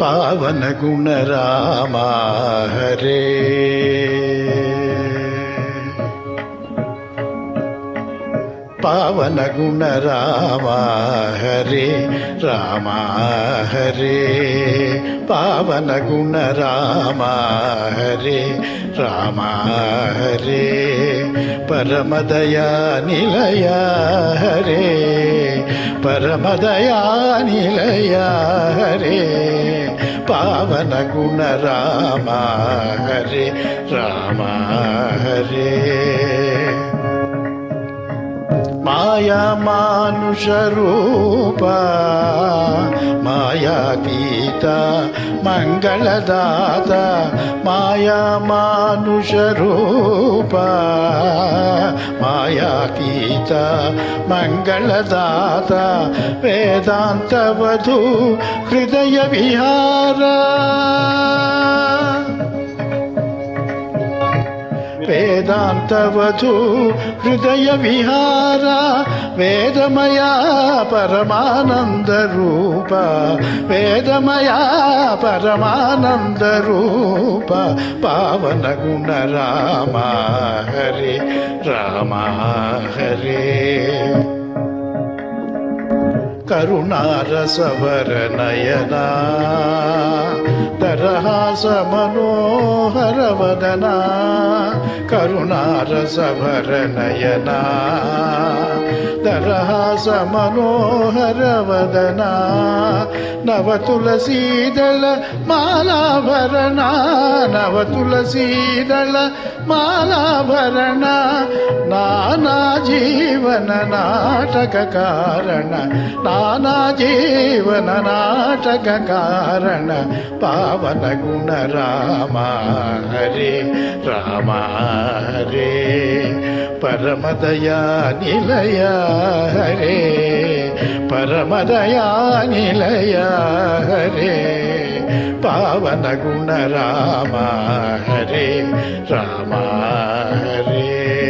పావన గుణ రామ హరే పవన గుణ రామా హరే రామా హరే పవన గుణ రామా హరే రామా హరే పరమదయా నిలయ హరే పరమదయా నిలయ హరే పావన గుణ రామా హరే రామా హరే మాయా మానుష రూప మాయాతీత మంగళదాత మాయా మానుష రూప మాయాతీత మంగళదాత వేదాంతవధు హృదయ విహారా. వేదాంతవధు హృదయ విహార వేదమయా పరమానంద రూప వేదమయా పరమానంద రూప పవన గుణ రామ హరే రామ హరే. కరుణారసవర నయనా తరహాస మనోహర करुणारसभरनयना। కరుణారసవర నయనా తరహాస మనోహర వదనా నవ తులసీదళ మాలాభరణ నవ తులసీదళ మాలాభరణ నానా జీవన నాటక హరే. హరే పరమదయా నిలయ హరే పరమదయా నిలయ హరే. పావన గుణ రామ హరే. రామ హరే.